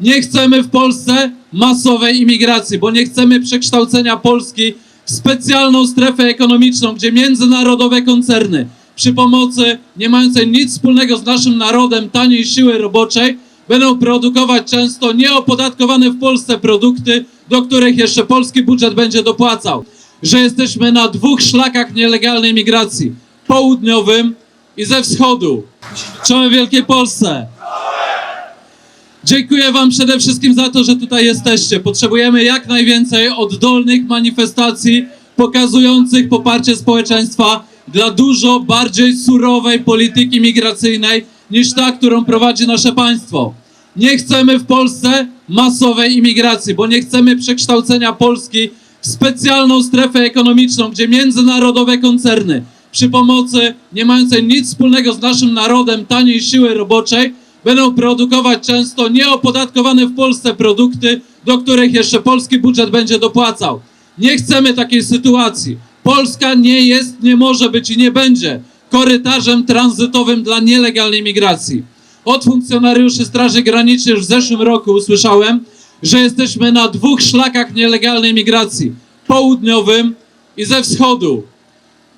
Nie chcemy w Polsce masowej imigracji, bo nie chcemy przekształcenia Polski w specjalną strefę ekonomiczną, gdzie międzynarodowe koncerny przy pomocy nie mającej nic wspólnego z naszym narodem taniej siły roboczej będą produkować często nieopodatkowane w Polsce produkty, do których jeszcze polski budżet będzie dopłacał. Że jesteśmy na dwóch szlakach nielegalnej migracji: południowym i ze wschodu. Czołem Wielkiej Polsce! Dziękuję Wam przede wszystkim za to, że tutaj jesteście. Potrzebujemy jak najwięcej oddolnych manifestacji pokazujących poparcie społeczeństwa dla dużo bardziej surowej polityki migracyjnej niż ta, którą prowadzi nasze państwo. Nie chcemy w Polsce masowej imigracji, bo nie chcemy przekształcenia Polski w specjalną strefę ekonomiczną, gdzie międzynarodowe koncerny przy pomocy nie mającej nic wspólnego z naszym narodem taniej siły roboczej będą produkować często nieopodatkowane w Polsce produkty, do których jeszcze polski budżet będzie dopłacał. Nie chcemy takiej sytuacji. Polska nie jest, nie może być i nie będzie korytarzem tranzytowym dla nielegalnej migracji. Od funkcjonariuszy Straży Granicznej w zeszłym roku usłyszałem, że jesteśmy na dwóch szlakach nielegalnej migracji: południowym i ze wschodu.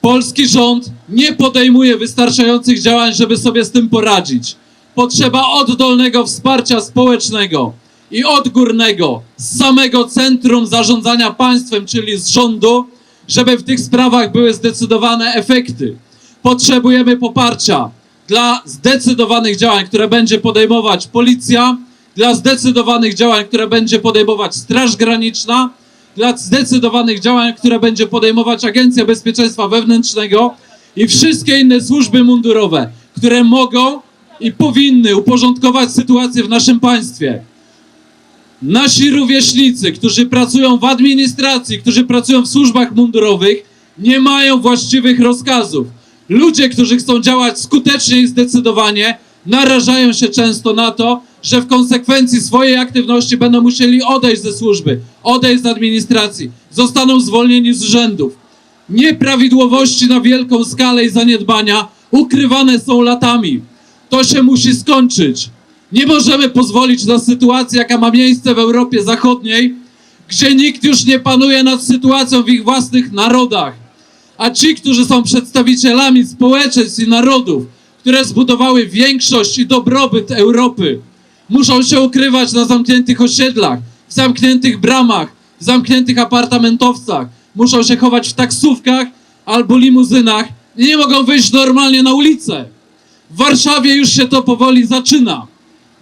Polski rząd nie podejmuje wystarczających działań, żeby sobie z tym poradzić. Potrzeba oddolnego wsparcia społecznego i odgórnego z samego centrum zarządzania państwem, czyli z rządu, żeby w tych sprawach były zdecydowane efekty. Potrzebujemy poparcia dla zdecydowanych działań, które będzie podejmować policja, dla zdecydowanych działań, które będzie podejmować Straż Graniczna, dla zdecydowanych działań, które będzie podejmować Agencja Bezpieczeństwa Wewnętrznego i wszystkie inne służby mundurowe, które mogą i powinny uporządkować sytuację w naszym państwie. Nasi rówieśnicy, którzy pracują w administracji, którzy pracują w służbach mundurowych, nie mają właściwych rozkazów. Ludzie, którzy chcą działać skutecznie i zdecydowanie, narażają się często na to, że w konsekwencji swojej aktywności będą musieli odejść ze służby, odejść z administracji, zostaną zwolnieni z urzędów. Nieprawidłowości na wielką skalę i zaniedbania ukrywane są latami. To się musi skończyć. Nie możemy pozwolić na sytuację, jaka ma miejsce w Europie Zachodniej, gdzie nikt już nie panuje nad sytuacją w ich własnych narodach. A ci, którzy są przedstawicielami społeczeństw i narodów, które zbudowały większość i dobrobyt Europy, muszą się ukrywać na zamkniętych osiedlach, w zamkniętych bramach, w zamkniętych apartamentowcach, muszą się chować w taksówkach albo limuzynach i nie mogą wyjść normalnie na ulicę. W Warszawie już się to powoli zaczyna.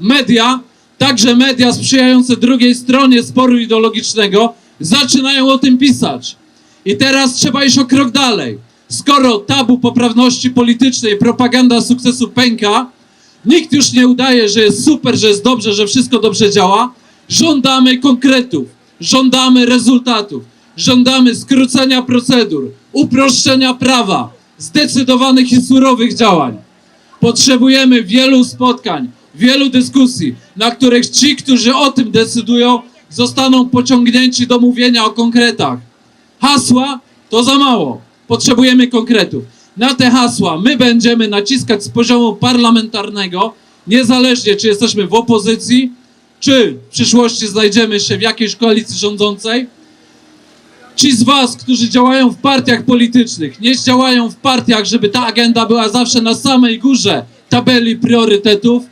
Media, także media sprzyjające drugiej stronie sporu ideologicznego, zaczynają o tym pisać. I teraz trzeba iść o krok dalej. Skoro tabu poprawności politycznej, propaganda sukcesu pęka, nikt już nie udaje, że jest super, że jest dobrze, że wszystko dobrze działa. Żądamy konkretów, żądamy rezultatów, żądamy skrócenia procedur, uproszczenia prawa, zdecydowanych i surowych działań. Potrzebujemy wielu spotkań, wielu dyskusji, na których ci, którzy o tym decydują, zostaną pociągnięci do mówienia o konkretach. Hasła to za mało. Potrzebujemy konkretów. Na te hasła my będziemy naciskać z poziomu parlamentarnego, niezależnie czy jesteśmy w opozycji, czy w przyszłości znajdziemy się w jakiejś koalicji rządzącej. Ci z Was, którzy działają w partiach politycznych, nie działają w partiach, żeby ta agenda była zawsze na samej górze tabeli priorytetów.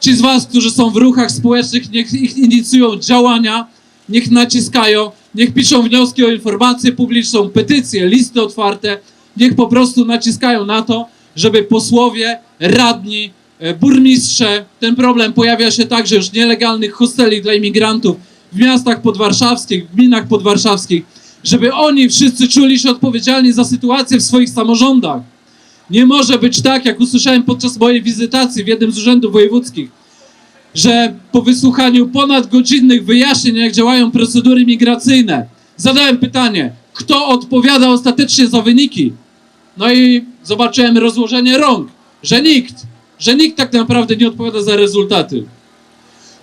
Ci z Was, którzy są w ruchach społecznych, niech ich inicjują działania, niech naciskają, niech piszą wnioski o informację publiczną, petycje, listy otwarte, niech po prostu naciskają na to, żeby posłowie, radni, e, burmistrze, ten problem pojawia się także już nielegalnych hosteli dla imigrantów w miastach podwarszawskich, w gminach podwarszawskich, żeby oni wszyscy czuli się odpowiedzialni za sytuację w swoich samorządach. Nie może być tak, jak usłyszałem podczas mojej wizytacji w jednym z urzędów wojewódzkich, że po wysłuchaniu ponadgodzinnych wyjaśnień, jak działają procedury migracyjne, zadałem pytanie, kto odpowiada ostatecznie za wyniki? No i zobaczyłem rozłożenie rąk, że nikt, że nikt tak naprawdę nie odpowiada za rezultaty.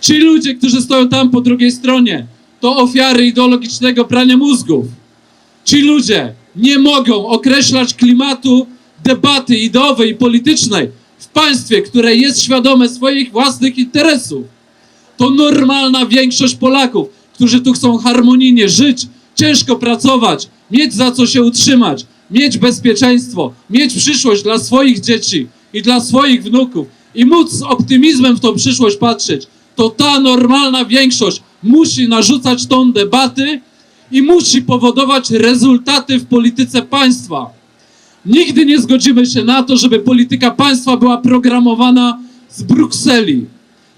Ci ludzie, którzy stoją tam po drugiej stronie, to ofiary ideologicznego prania mózgów. Ci ludzie nie mogą określać klimatu debaty ideowej i politycznej w państwie, które jest świadome swoich własnych interesów. To normalna większość Polaków, którzy tu chcą harmonijnie żyć, ciężko pracować, mieć za co się utrzymać, mieć bezpieczeństwo, mieć przyszłość dla swoich dzieci i dla swoich wnuków i móc z optymizmem w tą przyszłość patrzeć. To ta normalna większość musi narzucać tą debaty i musi powodować rezultaty w polityce państwa. Nigdy nie zgodzimy się na to, żeby polityka państwa była programowana z Brukseli.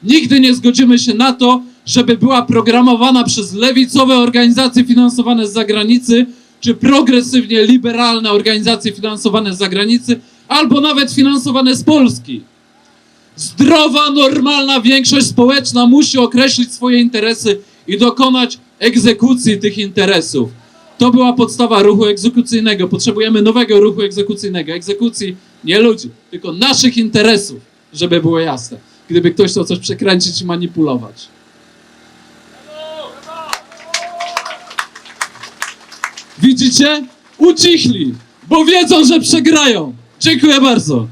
Nigdy nie zgodzimy się na to, żeby była programowana przez lewicowe organizacje finansowane z zagranicy, czy progresywnie liberalne organizacje finansowane z zagranicy, albo nawet finansowane z Polski. Zdrowa, normalna większość społeczna musi określić swoje interesy i dokonać egzekucji tych interesów. To była podstawa ruchu egzekucyjnego. Potrzebujemy nowego ruchu egzekucyjnego. Egzekucji nie ludzi, tylko naszych interesów, żeby było jasne. Gdyby ktoś chciał coś przekręcić i manipulować. Widzicie? Ucichli, bo wiedzą, że przegrają. Dziękuję bardzo.